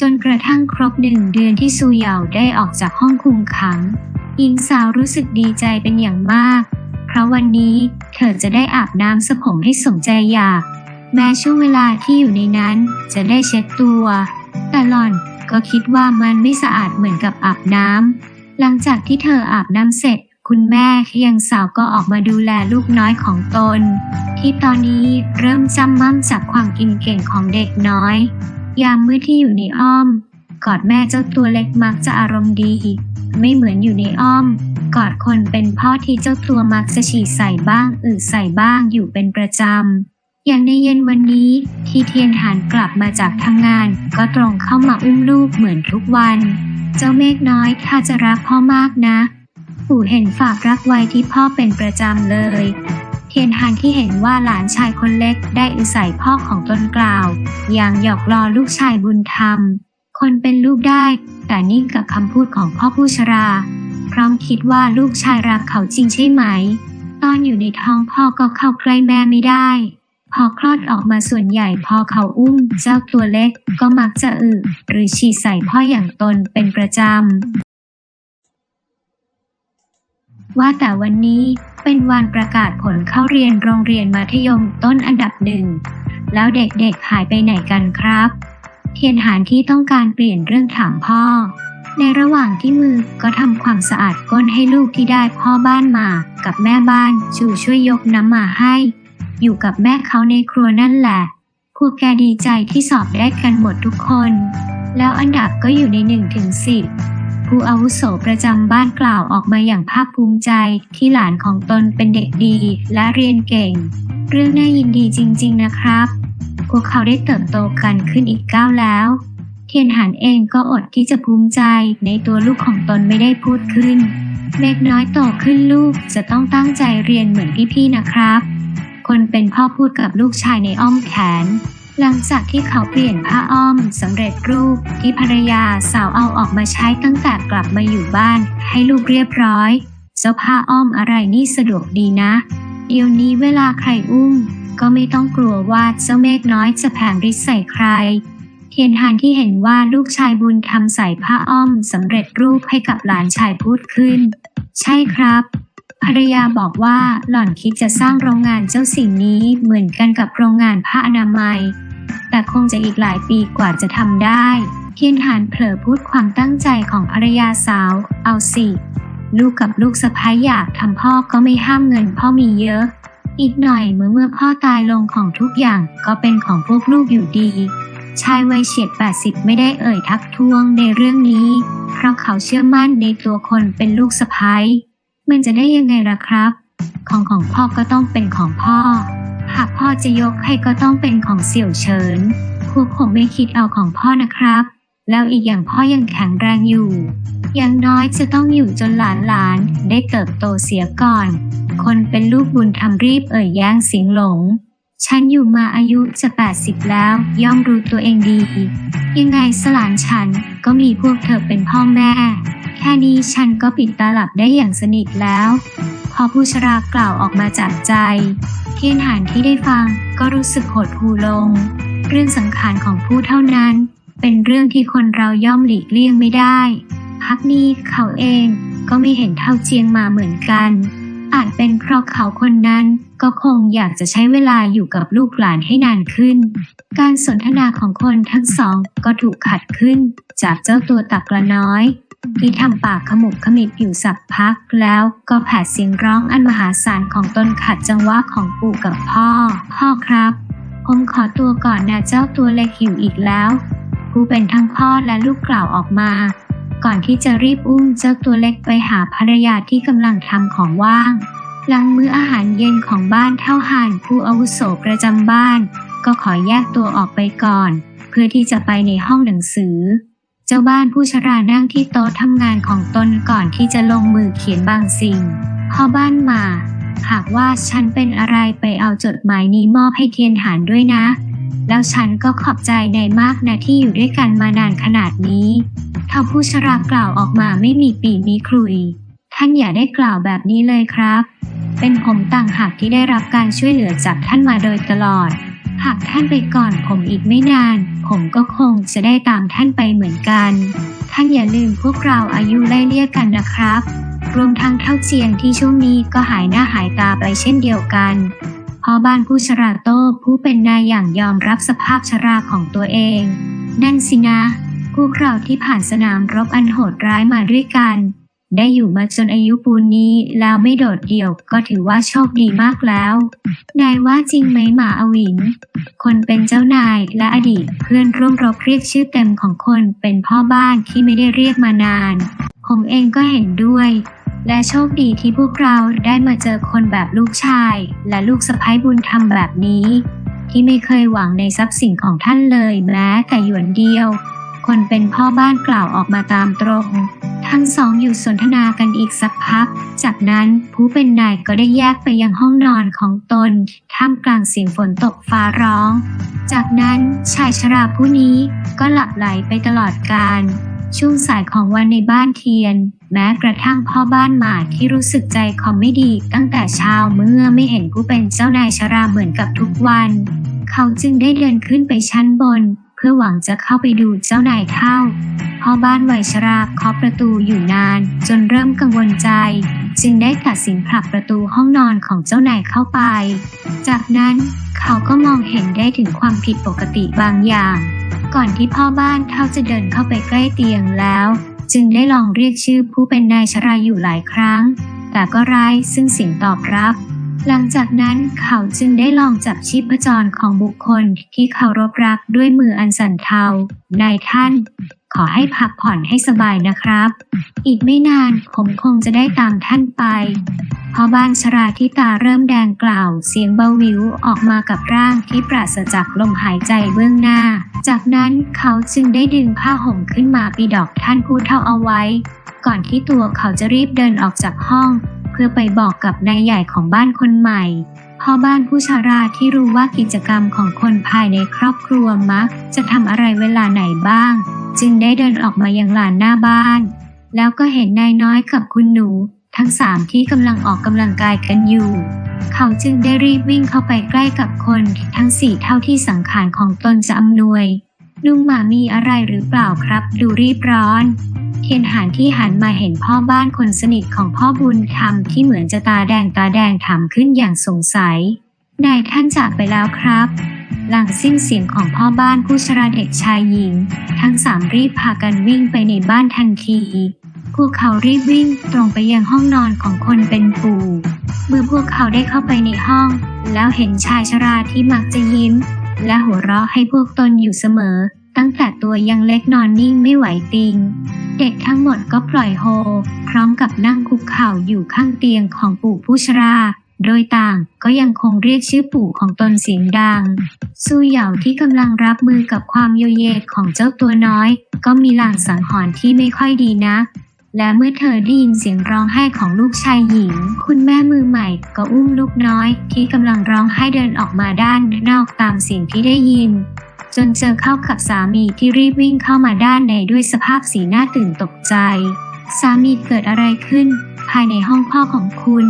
จนกระทั่งครบหนึ่งเดือนที่ซูเหยาได้ออกจากห้องคุมขัง หญิงสาวรู้สึกดีใจเป็นอย่างมาก เพราะวันนี้เธอจะได้อาบน้ำสระผมให้สมใจอยาก แม้ช่วงเวลาที่อยู่ในนั้นจะได้เช็ดตัว แต่หล่อนก็คิดว่ามันไม่สะอาดเหมือนกับอาบน้ำ หลังจากที่เธออาบน้ำเสร็จ คุณแม่ที่ยังสาวก็ออกมาดูแลลูกน้อยของตน ที่ตอนนี้เริ่มจำมั่มจากความกินเก่งของเด็กน้อย ยามมื้อที่อยู่ในอ้อม กอดแม่เจ้าตัวเล็กมักจะอารมณ์ดี ไม่เหมือนอยู่ในอ้อม กอดคนเป็นพ่อที่เจ้าตัวมักจะฉี่ใส่บ้างอืดใส่บ้างอยู่เป็นประจำ อย่างในเย็นวันนี้ที่เทียนหานกลับมาจากทำงาน ก็ตรงเข้ามาอุ้มลูกเหมือนทุกวัน เจ้าเมฆน้อยถ้าจะรักพ่อมากนะปู่เห็นฝากรักไว้ที่พ่อเป็นประจำเลย เทียนหานที่เห็นว่าหลานชายคนเล็กได้อุใส่พ่อของตนกล่าว อย่างหยอกล้อลูกชายบุญธรรม คนเป็นลูกได้ แต่นิ่งกับคำพูดของพ่อผู้ชรา พร้อมคิดว่าลูกชายรักเขาจริงใช่ไหม ตอนอยู่ในท้องพ่อก็เข้าใกล้แม่ไม่ได้ พอคลอดออกมาส่วนใหญ่พอเขาอุ้ม เจ้าตัวเล็กก็มักจะอึหรือฉี่ใส่พ่ออย่างตนเป็นประจำว่าแต่วันนี้ เป็นวันประกาศผลเข้าเรียนโรงเรียนมัธยมต้นอันดับหนึ่ง แล้วเด็กๆหายไปไหนกันครับ เทียนหานที่ต้องการเปลี่ยนเรื่องถามพ่อ ในระหว่างที่มือก็ทำความสะอาดก้นให้ลูกที่ได้พ่อบ้านมา กับแม่บ้านชูช่วยยกน้ำมาให้ อยู่กับแม่เขาในครัวนั่นแหละ พวกแกดีใจที่สอบได้กันหมดทุกคน แล้วอันดับก็อยู่ในหนึ่งถึงสิบ ผู้อาวุโสประจำบ้านกล่าวออกมาอย่างภาคภูมิใจที่หลานของตนเป็นเด็กดีและเรียนเก่ง เรื่องน่ายินดีจริง ๆ นะครับ พวกเขาได้เติบโตกันขึ้นอีกก้าวแล้ว เทียนหานเองก็อดที่จะภูมิใจในตัวลูกของตนไม่ได้พูดขึ้น เล็กน้อยโตขึ้นลูกจะต้องตั้งใจเรียนเหมือนพี่ๆนะครับ คนเป็นพ่อพูดกับลูกชายในอ้อมแขน หลังจากที่เขาเปลี่ยนผ้าอ้อมสำเร็จรูปที่ภรรยาสาวเอาออกมาใช้ตั้งแต่กลับมาอยู่บ้าน ให้ลูกเรียบร้อย เจ้าผ้าอ้อมอะไรนี่สะดวกดีนะ เดี๋ยวนี้เวลาใครอุ้ม ก็ไม่ต้องกลัวว่าเจ้าเมฆน้อยจะแผงฤทธิ์ใส่ใคร เทียนหานที่เห็นว่าลูกชายบุญทำใส่ผ้าอ้อมสำเร็จรูปให้กับหลานชายพูดขึ้น ใช่ครับภรรยาบอกว่าหล่อนคิดจะสร้างโรงงานเจ้าสิ่งนี้เหมือนกันกับโรงงานผ้าอนามัย แต่คงจะอีกหลายปีกว่าจะทำได้ เทียนหานเผลอพูดความตั้งใจของภรรยาสาว เอาสิ ลูกกับลูกสะพ้ายอยากทำพ่อก็ไม่ห้ามเงินพ่อมีเยอะ อีกหน่อยเมื่อเมื่อพ่อตายลงของทุกอย่างก็เป็นของพวกลูกอยู่ดี ชายวัยเฉียด 80 ไม่ได้เอ่ยทักท้วงในเรื่องนี้ เพราะเขาเชื่อมั่นในตัวคนเป็นลูกสะพ้ายมันจะได้ยังไงล่ะครับ ของของพ่อก็ต้องเป็นของพ่อากพ่อจะยกให้ก็ต้องเป็นของเสี่ยวเฉินพวกผมไม่คิดเอาของพ่อนะครับ แล้วอีกอย่างพ่อยังแข็งแรงอยู่ อย่างน้อยจะต้องอยู่จนหลานหลานได้เติบโตเสียก่อน คนเป็นลูกบุญทำรีบเอ่ยแย้งสิงหลง ฉันอยู่มาอายุจะ 80 แล้ว ย่อมรู้ตัวเองดี ยังไงสลานฉันก็มีพวกเธอเป็นพ่อแม่ แค่นี้ฉันก็ปิดตาหลับได้อย่างสนิทแล้ว พอผู้ชรากล่าวออกมาจากใจ เทียนหานที่ได้ฟังก็รู้สึกหดหูลง เรื่องสังขารของผู้เท่านั้น เป็นเรื่องที่คนเราย่อมหลีกเลี่ยงไม่ได้ พักนี้เขาเองก็ไม่เห็นเท่าเจียงมาเหมือนกัน อาจเป็นเพราะเขาคนนั้นก็คงอยากจะใช้เวลาอยู่กับลูกหลานให้นานขึ้น การสนทนาของคนทั้งสองก็ถูกขัดขึ้นจากเจ้าตัวตักละน้อย ที่ทำปากขมุบขมิบอยู่สักพักแล้วก็แผดเสียงร้องอันมหาศาลของตนขัดจังหวะของปู่กับพ่อ พ่อครับ ผมขอตัวก่อนนะเจ้าตัวเล็กหิวอีกแล้ว ผู้เป็นทั้งพ่อและลูกกล่าวออกมา ก่อนที่จะรีบอุ้มเจ้าตัวเล็กไปหาภรรยาที่กำลังทำของว่างหลังมื้ออาหารเย็นของบ้านเท่าหานผู้อาวุโสประจำบ้าน ก็ขอแยกตัวออกไปก่อน เพื่อที่จะไปในห้องหนังสือ เจ้าบ้านผู้ชรานั่งที่โต๊ะทำงานของตนก่อนที่จะลงมือเขียนบางสิ่งพ่อบ้านมา หากว่าฉันเป็นอะไรไปเอาจดหมายนี้มอบให้เทียนหานด้วยนะ แล้วฉันก็ขอบใจนายมากนะที่อยู่ด้วยกันมานานขนาดนี้ถ้าผู้ชรากล่าวออกมาไม่มีปีมีครุย ท่านอย่าได้กล่าวแบบนี้เลยครับ เป็นผมต่างหากที่ได้รับการช่วยเหลือจากท่านมาโดยตลอด หากท่านไปก่อนผมอีกไม่นาน ผมก็คงจะได้ตามท่านไปเหมือนกัน ท่านอย่าลืมพวกเราอายุไล่เลี่ยกันนะครับ รวมทั้งเท่าเจียงที่ช่วงนี้ก็หายหน้าหายตาไปเช่นเดียวกันพ่อบ้านผู้ชราโต้ผู้เป็นนายอย่างยอมรับสภาพชราของตัวเอง นั่นสินะ พวกเราที่ผ่านสนามรบอันโหดร้ายมาด้วยกัน ได้อยู่มาจนอายุปูนนี้แล้วไม่โดดเดี่ยวก็ถือว่าโชคดีมากแล้ว นายว่าจริงไหมหมาอวิน คนเป็นเจ้านายและอดีตเพื่อนร่วมรบเรียกชื่อเต็มของคนเป็นพ่อบ้านที่ไม่ได้เรียกมานาน ผมเองก็เห็นด้วย และโชคดีที่พวกเราได้มาเจอคนแบบลูกชาย และลูกสะใภ้บุญธรรมแบบนี้ ที่ไม่เคยหวังในทรัพย์สินของท่านเลยแม้แต่หยวนเดียว คนเป็นพ่อบ้านกล่าวออกมาตามตรง ทั้งสองอยู่สนทนากันอีกสักพัก จากนั้นผู้เป็นนายก็ได้แยกไปยังห้องนอนของตน ท่ามกลางเสียงฝนตกฟ้าร้อง จากนั้นชายชราผู้นี้ก็หลับไหลไปตลอดกาลช่วงสายของวันในบ้านเทียน แม้กระทั่งพ่อบ้านหมาที่รู้สึกใจคอมไม่ดีตั้งแต่เช้าเมื่อไม่เห็นผู้เป็นเจ้านายชราเหมือนกับทุกวัน เขาจึงได้เดินขึ้นไปชั้นบน พื่อหวังจะเข้าไปดูเจ้านายเท่าพ่อบ้านวัยชราเคาะประตูอยู่นาน จนเริ่มกังวลใจ จึงได้ตัดสินผลักประตูห้องนอนของเจ้านายเข้าไป จากนั้นเขาก็มองเห็นได้ถึงความผิดปกติบางอย่าง ก่อนที่พ่อบ้านเท่าจะเดินเข้าไปใกล้เตียงแล้ว จึงได้ลองเรียกชื่อผู้เป็นนายชราอยู่หลายครั้ง แต่ก็ไร้ซึ่งสียงตอบรับ หลังจากนั้นเขาจึงได้ลองจับชีพจรของบุคคลที่เคารพรักด้วยมืออันสั่นเทานายท่าน ขอให้พักผ่อนให้สบายนะครับ อีกไม่นานผมคงจะได้ตามท่านไปพอบ้านชราที่ตาเริ่มแดงกล่าว เสียงเบาวิวออกมากับร่างที่ปราศจากลมหายใจเบื้องหน้า จากนั้นเขาจึงได้ดึงผ้าห่มขึ้นมาปีดอกท่านผู้เฒ่าเอาไว้ ก่อนที่ตัวเขาจะรีบเดินออกจากห้อง เพื่อไปบอกกับนายใหญ่ของบ้านคนใหม่พ่อบ้านผู้ชาราที่รู้ว่ากิจกรรมของคนภายในครอบครัวมัก จะทำอะไรเวลาไหนบ้าง จึงได้เดินออกมายังลานหน้าบ้าน แล้วก็เห็นนายน้อยกับคุณหนู ทั้งสามที่กำลังออกกำลังกายกันอยู่ เขาจึงได้รีบวิ่งเข้าไปใกล้กับคนทั้งสี่เท่าที่สังขารของตนจะอำนวยลุงหมามีอะไรหรือเปล่าครับ ดูรีบร้อน นหานที่หันมาเห็นพ่อบ้านคนสนิทของพ่อบุญธรรมที่เหมือนจะตาแดงตาแดงถามขึ้นอย่างสงสัย นายท่านจากไปแล้วครับ หลังสิ้นเสียงของพ่อบ้านผู้ชราเด็กชายหญิง ทั้งสามรีบพากันวิ่งไปในบ้านทันทีพวกเขารีบวิ่งตรงไปยังห้องนอนของคนเป็นปู่เมื่อพวกเขาได้เข้าไปในห้อง แล้วเห็นชายชราที่มักจะยิ้ม และหัวเราะให้พวกตนอยู่เสมอ ตั้งแต่ตัวยังเล็กนอนนิ่งไม่ไหวติง เด็กทั้งหมดก็ปล่อยโฮ พร้อมกับนั่งคุกเข่าอยู่ข้างเตียงของปู่ผู้ชรา โดยต่างก็ยังคงเรียกชื่อปู่ของตนเสียงดังซูเหยาที่กำลังรับมือกับความโยเยของเจ้าตัวน้อย ก็มีลางสังหรณ์ที่ไม่ค่อยดีนักและเมื่อเธอได้ยินเสียงร้องไห้ของลูกชายหญิง คุณแม่มือใหม่ก็อุ้มลูกน้อย ที่กำลังร้องไห้เดินออกมาด้านนอกตามเสียงที่ได้ยิน จนเจอเข้ากับสามีที่รีบวิ่งเข้ามาด้านในด้วยสภาพสีหน้าตื่นตกใจ สามีเกิดอะไรขึ้น ภายในห้องพ่อของคุณ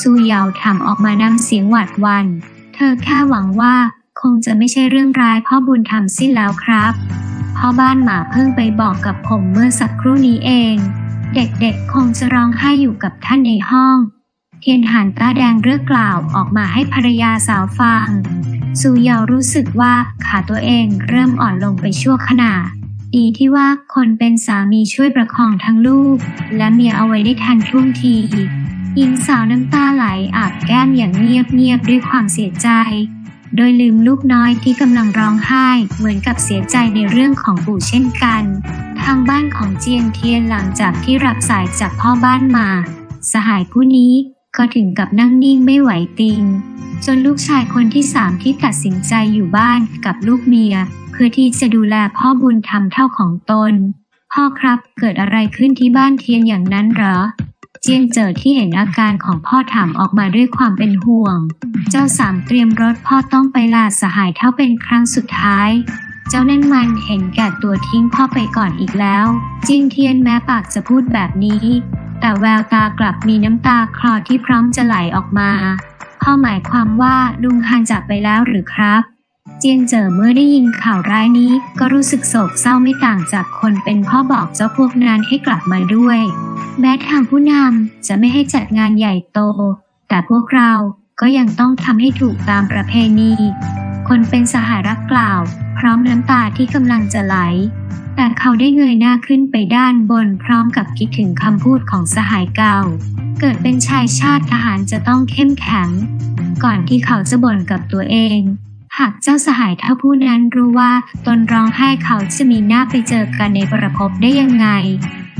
ซูเยาถามออกมานำเสียงหวาดวัน เธอแค่หวังว่าคงจะไม่ใช่เรื่องร้ายพ่อบุญธรรมสิ้นแล้วครับพ่อบ้านหมาเพิ่งไปบอกกับผมเมื่อสักครู่นี้เอง เด็กๆคงจะร้องไห้อยู่กับท่านในห้อง เทียนหันตาแดงเรือกล่าวออกมาให้ภรรยาสาวฟัง ซูเยารู้สึกว่าขาตัวเองเริ่มอ่อนลงไปชั่วขณะดีที่ว่าคนเป็นสามีช่วยประคองทั้งลูก และเมียเอาไว้ได้ทันท่วงทีหญิงสาวน้ำตาไหลอาบแก้มอย่างเงียบๆด้วยความเสียใจ โดยลืมลูกน้อยที่กำลังร้องไห้เหมือนกับเสียใจในเรื่องของปู่เช่นกัน ทางบ้านของเจียงเทียนหลังจากที่รับสายจากพ่อบ้านมา สหายผู้นี้ ก็ถึงกับนั่งนิ่งไม่ไหวติง จนลูกชายคนที่สามที่ตัดสินใจอยู่บ้านกับลูกเมีย เพื่อที่จะดูแลพ่อบุญธรรมเท่าของตน พ่อครับเกิดอะไรขึ้นที่บ้านเทียนอย่างนั้นเหรอเจียงเจิดที่เห็นอาการของพ่อถามออกมาด้วยความเป็นห่วง เจ้าสามเตรียมรถพ่อต้องไปลาสหายเท่าเป็นครั้งสุดท้าย เจ้านั่นมันเห็นแก่ตัวทิ้งพ่อไปก่อนอีกแล้ว จิงเทียนแม้ปากจะพูดแบบนี้ แต่แววตากลับมีน้ำตาคลอที่พร้อมจะไหลออกมาพ่อหมายความว่าลุงฮันจากไปแล้วหรือครับ เจียงเจอเมื่อได้ยินข่าวร้ายนี้ ก็รู้สึกโศกเศร้าไม่ต่างจากคนเป็นพ่อบอกเจ้าพวกนั้นให้กลับมาด้วย แม้ทางผู้นำจะไม่ให้จัดงานใหญ่โต แต่พวกเราก็ยังต้องทำให้ถูกตามประเพณี คนเป็นสหายรักกล่าว พร้อมน้ำตาที่กำลังจะไหล แต่เขาได้เงยหน้าขึ้นไปด้านบนพร้อมกับคิดถึงคำพูดของสหายเก่า เกิดเป็นชายชาติทหารจะต้องเข้มแข็ง ก่อนที่เขาจะบ่นกับตัวเอง หากเจ้าสหายเท่าผู้นั้นรู้ว่าตนร้องไห้เขาจะมีหน้าไปเจอกันในประพบได้ยังไง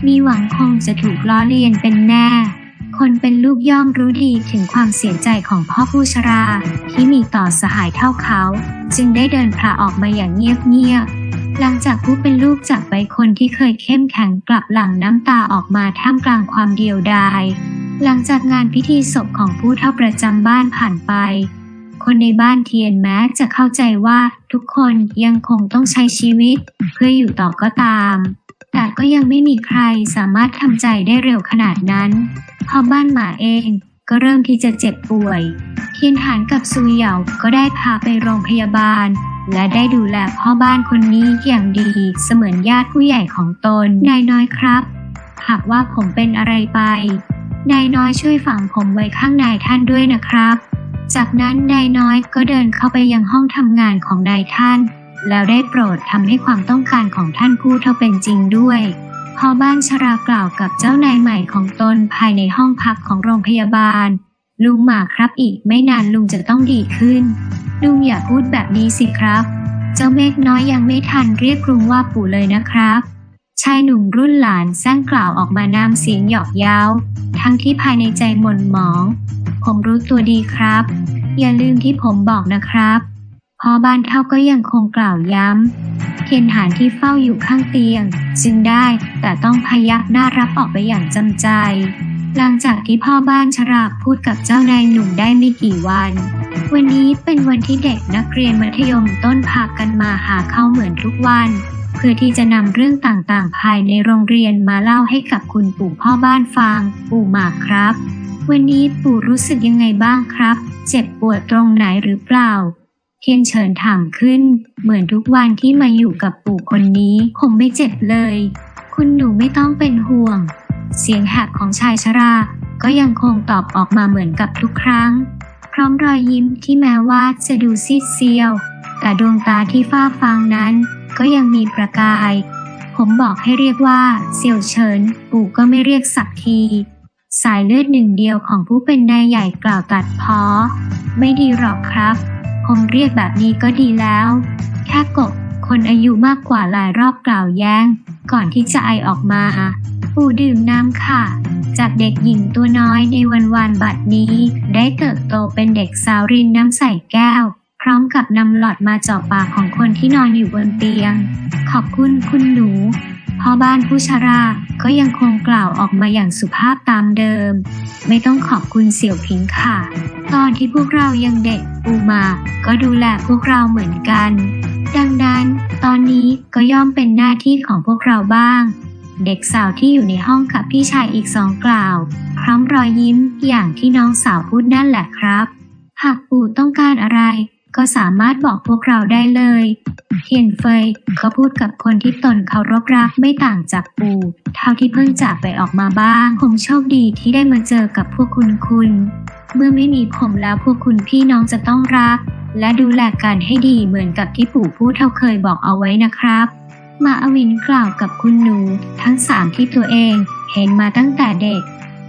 มีหวังคงจะถูกล้อเลียนเป็นแน่คนเป็นลูกย่อมรู้ดีถึงความเสียใจของพ่อผู้ชรา ที่มีต่อสหายเท่าเขา จึงได้เดินพาออกมาอย่างเงียบๆ หลังจากผู้เป็นลูกจากไปคนที่เคยเข้มแข็งกลับหลั่งน้ำตาออกมาท่ามกลางความเดียวดาย หลังจากงานพิธีศพของผู้เฒ่าประจำบ้านผ่านไป คนในบ้านเทียนแม้จะเข้าใจว่าทุกคนยังคงต้องใช้ชีวิต เพื่ออยู่ต่อก็ตาม แต่ก็ยังไม่มีใครสามารถทำใจได้เร็วขนาดนั้น พอบ้านหมาเองก็เริ่มที่จะเจ็บป่วย เทียนหานกับซุยเหยาก็ได้พาไปโรงพยาบาล และได้ดูแลพ่อบ้านคนนี้อย่างดีเสมือนญาติผู้ใหญ่ของตนนายน้อยครับ หากว่าผมเป็นอะไรไปนายน้อยช่วยฝังผมไว้ข้างในท่านด้วยนะครับ จากนั้นนายน้อยก็เดินเข้าไปยังห้องทำงานของนายท่าน แล้วได้โปรดทำให้ความต้องการของท่านผู้เท่าเป็นจริงด้วยพอบ้านชรากล่าวกับเจ้านายใหม่ของตนภายในห้องพักของโรงพยาบาล ลุงหมาครับอีกไม่นานลุงจะต้องดีขึ้น ลุงอย่าพูดแบบนี้สิครับ เจ้าเมฆน้อยยังไม่ทันเรียกลุงว่าปู่เลยนะครับ ชายหนุ่มรุ่นหลานแซงกล่าวออกมานามเสียงหยอกเย้า ทั้งที่ภายในใจหม่นหมอง ผมรู้ตัวดีครับ อย่าลืมที่ผมบอกนะครับพอบ้านเท่าก็ยังคงกล่าวย้ำเทียนหานที่เฝ้าอยู่ข้างเตียง จึงได้แต่ต้องพยักหน้ารับออกไปอย่างจำใจ หลังจากที่พ่อบ้านชราพูดกับเจ้านายหนุ่มได้ไม่กี่วัน วันนี้เป็นวันที่เด็กนักเรียนมัธยมต้นพากันมาหาเข้าเหมือนทุกวัน เพื่อที่จะนำเรื่องต่างๆ ภายในโรงเรียนมาเล่าให้กับคุณปู่พ่อบ้านฟัง ปู่หมากครับ วันนี้ปู่รู้สึกยังไงบ้างครับ เจ็บปวดตรงไหนหรือเปล่า เทียนเฉินถามขึ้น เหมือนทุกวันที่มาอยู่กับปู่คนนี้คงไม่เจ็บเลย คุณหนูไม่ต้องเป็นห่วง เสียงแหบของชายชรา ก็ยังคงตอบออกมาเหมือนกับทุกครั้ง พร้อมรอยยิ้มที่แม้ว่าจะดูซีดเซียว แต่ดวงตาที่ฟ้าฟางนั้น ก็ยังมีประกาย ผมบอกให้เรียกว่าเสี่ยวเฉินปู่ก็ไม่เรียกสักที สายเลือดหนึ่งเดียวของผู้เป็นนายใหญ่กล่าวตัดพ้อ ไม่ดีหรอกครับ ผมเรียกแบบนี้ก็ดีแล้ว แค่กบคนอายุมากกว่าหลายรอบกล่าวแย้ง ก่อนที่จะไอออกมา ปู่ดื่มน้ำค่ะ จากเด็กหญิงตัวน้อยในวันวานบัดนี้ ได้เติบโตเป็นเด็กสาวรินน้ำใส่แก้ว พร้อมกับนำหลอดมาเจาะปากของคนที่นอนอยู่บนเตียง ขอบคุณคุณหนูพ่อบ้านผู้ชราก็ยังคงกล่าวออกมาอย่างสุภาพตามเดิม ไม่ต้องขอบคุณเสี่ยวผิงค่ะ ตอนที่พวกเรายังเด็กปูมาก็ดูแลพวกเราเหมือนกัน ดังนั้น ตอนนี้ก็ย่อมเป็นหน้าที่ของพวกเราบ้าง เด็กสาวที่อยู่ในห้องกับพี่ชายอีกสองกล่าว พร้อมรอยยิ้มอย่างที่น้องสาวพูดนั่นแหละครับ หากปู่ต้องการอะไร ก็สามารถบอกพวกเราได้เลยเทียนเฟยก็พูดกับคนที่ตนเคารพรักไม่ต่างจากปู่เท่าที่เพิ่งจากไปออกมาบ้างผมโชคดีที่ได้มาเจอกับพวกคุณคุณ เมื่อไม่มีผมแล้วพวกคุณพี่น้องจะต้องรัก และดูแลกันให้ดีเหมือนกับที่ปู่พูดเท่าเคยบอกเอาไว้นะครับ มาอวินกล่าวกับคุณหนู ทั้งสามที่ตัวเองเห็นมาตั้งแต่เด็ก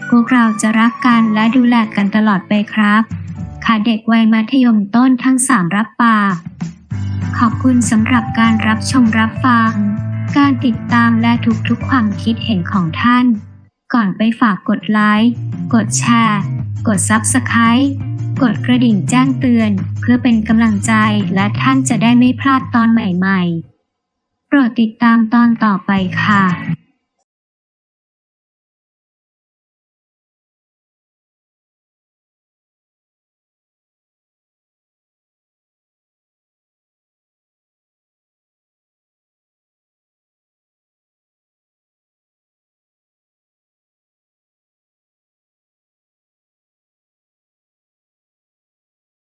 พวกเราจะรักกันและดูแลกันตลอดไปครับค่ะเด็กวัยมัธยมต้นทั้งสามรับปากขอบคุณสำหรับการรับชมรับฟัง การติดตามและทุกๆความคิดเห็นของท่าน ก่อนไปฝากกดไลค์ กดแชร์ กด Subscribe กดกระดิ่งแจ้งเตือน เพื่อเป็นกำลังใจและท่านจะได้ไม่พลาดตอนใหม่ๆ โปรดติดตามตอนต่อไปค่ะ